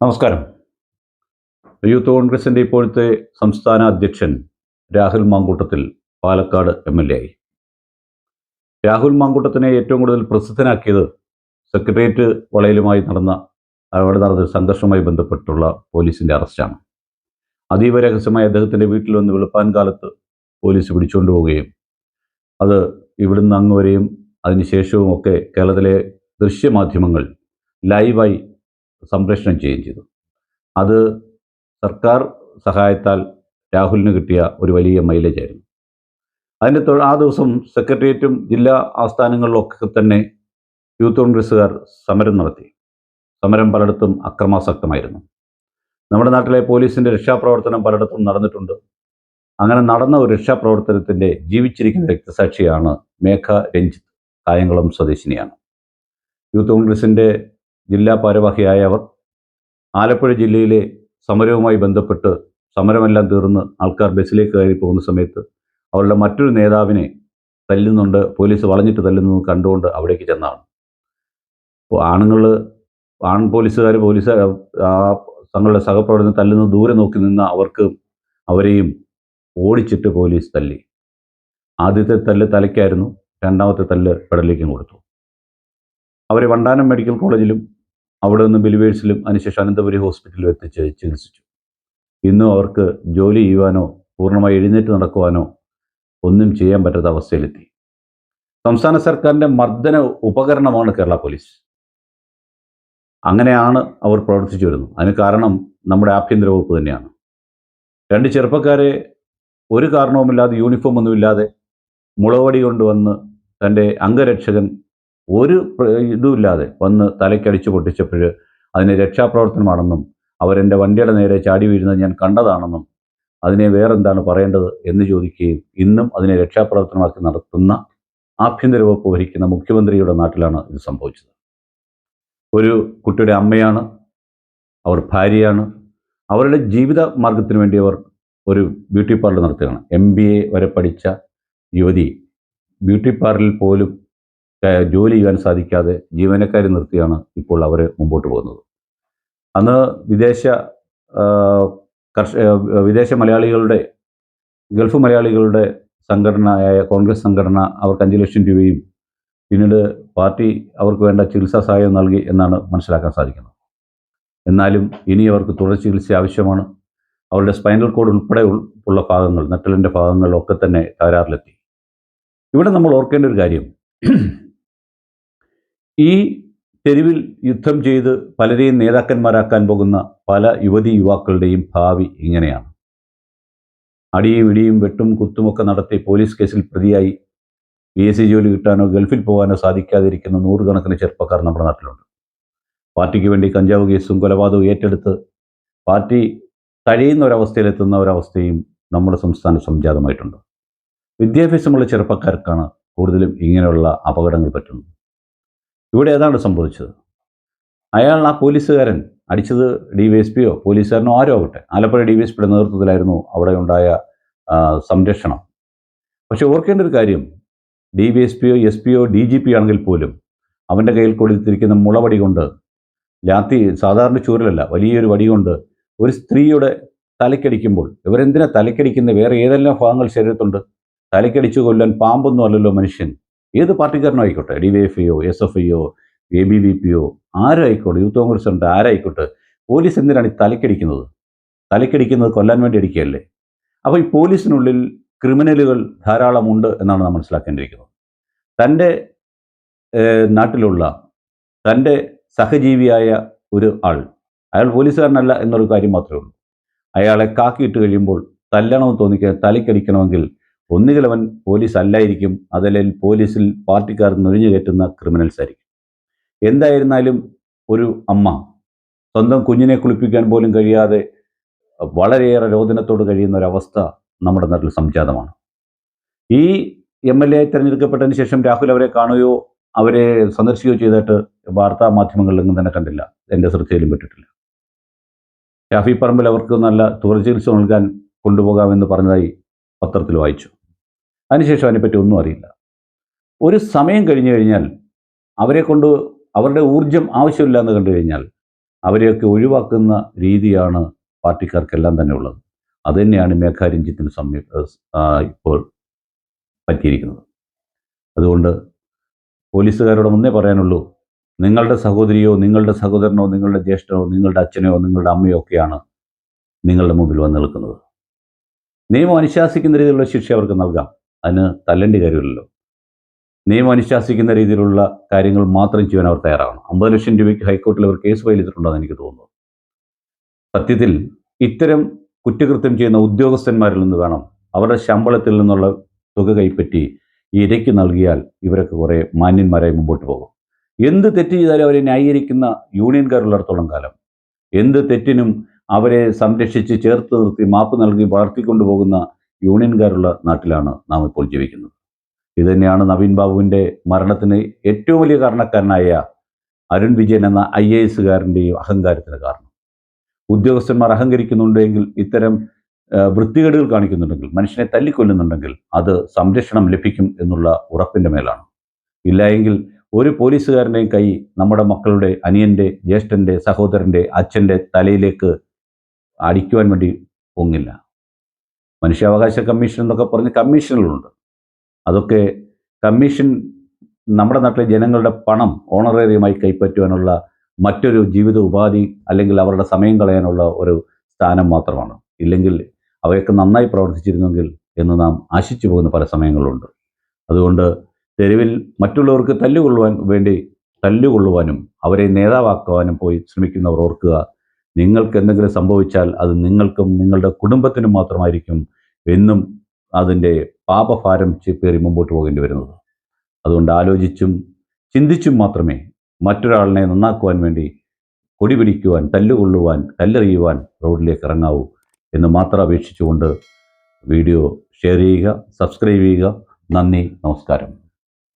നമസ്കാരം. യൂത്ത് കോൺഗ്രസിന്റെ ഇപ്പോഴത്തെ സംസ്ഥാന അധ്യക്ഷൻ Rahul Mankoottathil Palakkad M L A ആയി. രാഹുൽ മാങ്കൂട്ടത്തിനെ ഏറ്റവും കൂടുതൽ പ്രസിദ്ധനാക്കിയത് സെക്രട്ടേറിയറ്റ് വളയലുമായി നടന്ന അവിടെ നടന്ന സംഘർഷവുമായി ബന്ധപ്പെട്ടുള്ള പോലീസിന്റെ അറസ്റ്റാണ്. അതീവ രഹസ്യമായി അദ്ദേഹത്തിന്റെ വീട്ടിൽ വന്ന് വെളുപ്പാൻ കാലത്ത് പോലീസ് പിടിച്ചുകൊണ്ട് പോവുകയും അത് ഇവിടുന്ന് അങ്ങ് വരെയും അതിനുശേഷവും ഒക്കെ കേരളത്തിലെ ദൃശ്യമാധ്യമങ്ങൾ ലൈവായി സംപ്രേഷണം ചെയ്യുകയും ചെയ്തു. അത് സർക്കാർ സഹായത്താൽ രാഹുലിന് കിട്ടിയ ഒരു വലിയ മൈലേജ് ആയിരുന്നു. അതിന്റെ ആ ദിവസം സെക്രട്ടേറിയറ്റും ജില്ലാ ആസ്ഥാനങ്ങളിലൊക്കെ തന്നെ യൂത്ത് കോൺഗ്രസ്സുകാർ സമരം നടത്തി. സമരം പലയിടത്തും അക്രമാസക്തമായിരുന്നു. നമ്മുടെ നാട്ടിലെ പോലീസിന്റെ രക്ഷാപ്രവർത്തനം പലയിടത്തും നടന്നിട്ടുണ്ട്. അങ്ങനെ നടന്ന ഒരു രക്ഷാപ്രവർത്തനത്തിന്റെ ജീവിച്ചിരിക്കുന്ന രക്തസാക്ഷിയാണ് മേഘ രഞ്ജിത്ത് കായംകുളം സ്വദേശിനിയാണ്. യൂത്ത് കോൺഗ്രസിന്റെ ജില്ലാ ഭാരവാഹിയായ അവർ ആലപ്പുഴ ജില്ലയിലെ സമരവുമായി ബന്ധപ്പെട്ട് സമരമെല്ലാം തീർന്ന് ആൾക്കാർ ബസ്സിലേക്ക് കയറി പോകുന്ന സമയത്ത് അവരുടെ മറ്റൊരു നേതാവിനെ തല്ലുന്നുണ്ട് പോലീസ് വളഞ്ഞിട്ട് തല്ലുന്നു കണ്ടുകൊണ്ട് അവിടേക്ക് ചെന്നാണ് അപ്പോൾ ആണുങ്ങൾ ആൺ പോലീസുകാർ പോലീസ് തങ്ങളുടെ സഹപ്രവർത്തനം തല്ലുന്ന ദൂരെ നോക്കി നിന്ന അവർക്ക് അവരെയും ഓടിച്ചിട്ട് പോലീസ് തല്ലി. ആദ്യത്തെ തല്ല് തലയ്ക്കായിരുന്നു രണ്ടാമത്തെ തല്ല് പെടലേക്കും കൊടുത്തു. അവരെ വണ്ടാനം മെഡിക്കൽ കോളേജിലും അവിടെ നിന്ന് ബിലിവേഴ്സിലും അതിനുശേഷം അനന്തപുരി ഹോസ്പിറ്റലിലും എത്തിച്ച് ചികിത്സിച്ചു. ഇന്നും അവർക്ക് ജോലി ചെയ്യുവാനോ പൂർണമായി എഴുന്നേറ്റ് നടക്കുവാനോ ഒന്നും ചെയ്യാൻ പറ്റാത്ത അവസ്ഥയിലെത്തി. സംസ്ഥാന സർക്കാരിന്റെ മർദ്ദന ഉപകരണമാണ് കേരള പോലീസ്. അങ്ങനെയാണ് അവർ പ്രവർത്തിച്ചു വരുന്നത്. അതിന് കാരണം നമ്മുടെ ആഭ്യന്തര വകുപ്പ് തന്നെയാണ്. രണ്ട് ചെറുപ്പക്കാരെ ഒരു കാരണവുമില്ലാതെ യൂണിഫോം ഒന്നുമില്ലാതെ മുളവടി കൊണ്ടുവന്ന് തന്റെ അംഗരക്ഷകൻ ഒരു ഇതുമില്ലാതെ വന്ന് തലയ്ക്കടിച്ച് പൊട്ടിച്ചപ്പോൾ അതിന് രക്ഷാപ്രവർത്തനമാണെന്നും അവരെന്റെ വണ്ടിയുടെ നേരെ ചാടി വീഴുന്നത് ഞാൻ കണ്ടതാണെന്നും അതിനെ വേറെന്താണ് പറയേണ്ടത് എന്ന് ചോദിക്കുകയും ഇന്നും അതിനെ രക്ഷാപ്രവർത്തനമാക്കി നടത്തുന്ന ആഭ്യന്തര വകുപ്പ് ഭരിക്കുന്ന മുഖ്യമന്ത്രിയുടെ നാട്ടിലാണ് ഇത് സംഭവിച്ചത്. ഒരു കുട്ടിയുടെ അമ്മയാണ് അവർ ഭാര്യയാണ്. അവരുടെ ജീവിത മാർഗത്തിന് വേണ്ടി അവർ ഒരു ബ്യൂട്ടി പാർലർ നടത്തുകയാണ്. എം ബി എ വരെ പഠിച്ച യുവതി ബ്യൂട്ടി പാർലറിൽ പോലും ജോലി ചെയ്യാൻ സാധിക്കാതെ ജീവനക്കാരെ നിർത്തിയാണ് ഇപ്പോൾ അവർ മുമ്പോട്ട് പോകുന്നത്. അന്ന് വിദേശ കർഷക വിദേശ മലയാളികളുടെ ഗൾഫ് മലയാളികളുടെ സംഘടനയായ കോൺഗ്രസ് സംഘടന അവർക്ക് അഞ്ച് ലക്ഷം രൂപയും പിന്നീട് പാർട്ടി അവർക്ക് വേണ്ട ചികിത്സാ സഹായം നൽകി എന്നാണ് മനസ്സിലാക്കാൻ സാധിക്കുന്നത്. എന്നാലും ഇനി അവർക്ക് തുടർ ചികിത്സ ആവശ്യമാണ്. അവരുടെ സ്പൈനൽ കോഡ് ഉൾപ്പെടെ ഉൾ- ഉള്ള ഭാഗങ്ങൾ നട്ടലിന്റെ ഭാഗങ്ങളിലൊക്കെ തന്നെ തകരാറിലെത്തി. ഇവിടെ നമ്മൾ ഓർക്കേണ്ട ഒരു കാര്യം. ഈ തെരുവിൽ യുദ്ധം ചെയ്ത് പലരെയും നേതാക്കന്മാരാക്കാൻ പോകുന്ന പല യുവതി യുവാക്കളുടെയും ഭാവി ഇങ്ങനെയാണ്. അടിയും ഇടിയും വെട്ടും കുത്തുമൊക്കെ നടത്തി പോലീസ് കേസിൽ പ്രതിയായി പി എസ് സി ജോലി കിട്ടാനോ ഗൾഫിൽ പോകാനോ സാധിക്കാതിരിക്കുന്ന നൂറുകണക്കിന് ചെറുപ്പക്കാർ നമ്മുടെ നാട്ടിലുണ്ട്. പാർട്ടിക്ക് വേണ്ടി കഞ്ചാവ് കേസും കൊലപാതകവും ഏറ്റെടുത്ത് പാർട്ടി തഴയുന്ന ഒരവസ്ഥയിലെത്തുന്ന ഒരവസ്ഥയും നമ്മുടെ സംസ്ഥാനം സംജാതമായിട്ടുണ്ട്. വിദ്യാഭ്യാസമുള്ള ചെറുപ്പക്കാർക്കാണ് കൂടുതലും ഇങ്ങനെയുള്ള അപകടങ്ങൾ പറ്റുന്നത്. ഇവിടെ ഏതാണ് സംഭവിച്ചത്? അയാൾ ആ പോലീസുകാരൻ അടിച്ചത് ഡി വി എസ് പിയോ പോലീസുകാരനോ ആരോ ആകട്ടെ ആലപ്പുഴ ഡി വി എസ് പിയുടെ നേതൃത്വത്തിലായിരുന്നു അവിടെ ഉണ്ടായ സംരക്ഷണം. പക്ഷെ ഓർക്കേണ്ട ഒരു കാര്യം ഡി വി എസ് പിയോ എസ് പിയോ ഡി ജി പി ആണെങ്കിൽ പോലും അവന്റെ കയ്യിൽ കൊടുത്തിരിക്കുന്ന മുളവടി കൊണ്ട് ലാത്തി സാധാരണ ചൂരലല്ല വലിയൊരു വടി കൊണ്ട് ഒരു സ്ത്രീയുടെ തലക്കടിക്കുമ്പോൾ ഇവരെന്തിനാ തലക്കടിക്കുന്ന വേറെ ഏതെല്ലാം ഭാഗങ്ങൾ ശരീരത്തുണ്ട്? തലക്കടിച്ചു കൊല്ലാൻ പാമ്പൊന്നും അല്ലല്ലോ മനുഷ്യൻ. ഏത് പാർട്ടിക്കാരനോ ആയിക്കോട്ടെ ഡി വൈ എഫ് ഐയോ എസ് എഫ് ഐയോ എ ബി വി പിയോ ആരും ആയിക്കോട്ടെ യൂത്ത് കോൺഗ്രസ് ഉണ്ട് ആരായിക്കോട്ടെ? പോലീസ് എന്തിനാണ് ഈ തലക്കടിക്കുന്നത്? തലക്കടിക്കുന്നത് കൊല്ലാൻ വേണ്ടി അടിക്കുകയല്ലേ അപ്പോൾ ഈ പോലീസിനുള്ളിൽ ക്രിമിനലുകൾ ധാരാളമുണ്ട് എന്നാണ് നാം മനസ്സിലാക്കേണ്ടിയിരിക്കുന്നത്. തന്റെ നാട്ടിലുള്ള തന്റെ സഹജീവിയായ ഒരു ആൾ അയാൾ പോലീസുകാരനല്ല എന്നൊരു കാര്യം മാത്രമേ ഉള്ളൂ. അയാളെ കാക്കിയിട്ട് കഴിയുമ്പോൾ തല്ലണമെന്ന് തോന്നിക്കാൻ തലക്കടിക്കണമെങ്കിൽ ഒന്നുകിൽ അവൻ പോലീസ് അല്ലായിരിക്കും അതല്ലെങ്കിൽ പോലീസിൽ പാർട്ടിക്കാർ നുഴഞ്ഞു കയറ്റുന്ന ക്രിമിനൽസ് ആയിരിക്കും എന്തായിരുന്നാലും ഒരു അമ്മ സ്വന്തം കുഞ്ഞിനെ കുളിപ്പിക്കാൻ പോലും കഴിയാതെ വളരെയേറെ രോദനത്തോട് കഴിയുന്ന ഒരവസ്ഥ നമ്മുടെ നാട്ടിൽ സംജാതമാണ്. ഈ എം എൽ എ തിരഞ്ഞെടുക്കപ്പെട്ടതിന് ശേഷം രാഹുൽ അവരെ കാണുകയോ അവരെ സന്ദർശിക്കുകയോ ചെയ്തിട്ട് വാർത്താ മാധ്യമങ്ങളിലൊന്നും തന്നെ കണ്ടില്ല. എന്റെ ശ്രദ്ധയിലും പെട്ടിട്ടില്ല. ഷാഫി പറമ്പിൽ അവർക്ക് നല്ല തുടർ ചികിത്സ നൽകാൻ കൊണ്ടുപോകാമെന്ന് പറഞ്ഞതായി പത്രത്തിൽ വായിച്ചു. അതിനുശേഷം അതിനെപ്പറ്റി ഒന്നും അറിയില്ല. ഒരു സമയം കഴിഞ്ഞു കഴിഞ്ഞാൽ അവരെ കൊണ്ട് അവരുടെ ഊർജം ആവശ്യമില്ല എന്ന് കണ്ടു കഴിഞ്ഞാൽ അവരെയൊക്കെ ഒഴിവാക്കുന്ന രീതിയാണ് പാർട്ടിക്കാർക്കെല്ലാം തന്നെ ഉള്ളത്. അതുതന്നെയാണ് മേഘാ രഞ്ജിത്തിന് സമീ ഇപ്പോൾ പറ്റിയിരിക്കുന്നത്. അതുകൊണ്ട് പോലീസുകാരോട് മുന്നേ പറയാനുള്ളൂ. നിങ്ങളുടെ സഹോദരിയോ നിങ്ങളുടെ സഹോദരനോ നിങ്ങളുടെ ജ്യേഷ്ഠനോ നിങ്ങളുടെ അച്ഛനോ നിങ്ങളുടെ അമ്മയോ ഒക്കെയാണ് നിങ്ങളുടെ മുമ്പിൽ വന്ന് നിൽക്കുന്നത്. നിയമം അനുശാസിക്കുന്ന രീതിയിലുള്ള ശിക്ഷ അവർക്ക് നൽകാം. അതിന് തല്ലേണ്ടി കാര്യമില്ലല്ലോ. നിയമം അനുശാസിക്കുന്ന രീതിയിലുള്ള കാര്യങ്ങൾ മാത്രം ചെയ്യാൻ അവർ തയ്യാറാണ് അമ്പത് ലക്ഷം രൂപയ്ക്ക് ഹൈക്കോടതിയിൽ അവർ കേസ് ഫയൽ ചെയ്തിട്ടുണ്ടെന്ന് എനിക്ക് തോന്നുന്നു. സത്യത്തിൽ ഇത്തരം കുറ്റകൃത്യം ചെയ്യുന്ന ഉദ്യോഗസ്ഥന്മാരിൽ നിന്ന് വേണം അവരുടെ ശമ്പളത്തിൽ നിന്നുള്ള തുക കൈപ്പറ്റി ഇരയ്ക്ക് നൽകിയാൽ ഇവരൊക്കെ കുറേ മാന്യന്മാരായി മുമ്പോട്ട് പോകും. എന്ത് തെറ്റ് ചെയ്താലും അവരെ ന്യായീകരിക്കുന്ന യൂണിയൻകാരുള്ളിടത്തോളം കാലം. എന്ത് തെറ്റിനും അവരെ സംരക്ഷിച്ച് ചേർത്ത് നിർത്തി മാപ്പ് നൽകി വളർത്തിക്കൊണ്ടു പോകുന്ന യൂണിയൻകാരുള്ള നാട്ടിലാണ് നാം ഇപ്പോൾ ജീവിക്കുന്നത്. ഇത് തന്നെയാണ് നവീൻ ബാബുവിന്റെ മരണത്തിന് ഏറ്റവും വലിയ കാരണക്കാരനായ അരുൺ വിജയൻ എന്ന ഐ എ എസുകാരന്റെയും അഹങ്കാരത്തിന് കാരണം. ഉദ്യോഗസ്ഥന്മാർ അഹങ്കരിക്കുന്നുണ്ടെങ്കിൽ ഇത്തരം വൃത്തികേടുകൾ കാണിക്കുന്നുണ്ടെങ്കിൽ മനുഷ്യനെ തല്ലിക്കൊല്ലുന്നുണ്ടെങ്കിൽ അത് സംരക്ഷണം ലഭിക്കും എന്നുള്ള ഉറപ്പിന്റെ മേലാണ്. ഇല്ലായെങ്കിൽ ഒരു പോലീസുകാരന്റെയും കൈ നമ്മുടെ മക്കളുടെ അനിയന്റെ ജ്യേഷ്ഠന്റെ സഹോദരന്റെ അച്ഛന്റെ തലയിലേക്ക് അടിക്കുവാൻ വേണ്ടി പൊങ്ങില്ല. മനുഷ്യാവകാശ കമ്മീഷൻ എന്നൊക്കെ പറഞ്ഞ് കമ്മീഷനുകളുണ്ട്. അതൊക്കെ കമ്മീഷൻ നമ്മുടെ നാട്ടിലെ ജനങ്ങളുടെ പണം ഓണറേറിയമായി കൈപ്പറ്റുവാനുള്ള മറ്റൊരു ജീവിത ഉപാധി അല്ലെങ്കിൽ അവരുടെ സമയം കളയാനുള്ള ഒരു സ്ഥാനം മാത്രമാണ്. ഇല്ലെങ്കിൽ അവയൊക്കെ നന്നായി പ്രവർത്തിച്ചിരുന്നെങ്കിൽ എന്ന് നാം ആശിച്ചു പോകുന്ന പല സമയങ്ങളുണ്ട്. അതുകൊണ്ട് തെരുവിൽ മറ്റുള്ളവർക്ക് തല്ലുകൊള്ളുവാൻ വേണ്ടി തല്ലുകൊള്ളുവാനും അവരെ നേതാവാക്കുവാനും പോയി ശ്രമിക്കുന്നവർ ഓർക്കുക നിങ്ങൾക്ക് എന്തെങ്കിലും സംഭവിച്ചാൽ അത് നിങ്ങൾക്കും നിങ്ങളുടെ കുടുംബത്തിനും മാത്രമായിരിക്കും എന്നും അതിന്റെ പാപഭാരം പേറി മുമ്പോട്ട് പോകേണ്ടി വരുന്നത്. അതുകൊണ്ട് ആലോചിച്ചും ചിന്തിച്ചും മാത്രമേ മറ്റൊരാളിനെ നന്നാക്കുവാൻ വേണ്ടി കൊടി പിടിക്കുവാൻ തല്ലുകൊള്ളുവാൻ കല്ലെറിയുവാൻ റോഡിലേക്ക് ഇറങ്ങാവൂ എന്ന് മാത്രം അപേക്ഷിച്ചുകൊണ്ട് വീഡിയോ ഷെയർ ചെയ്യുക സബ്സ്ക്രൈബ് ചെയ്യുക. നന്ദി നമസ്കാരം.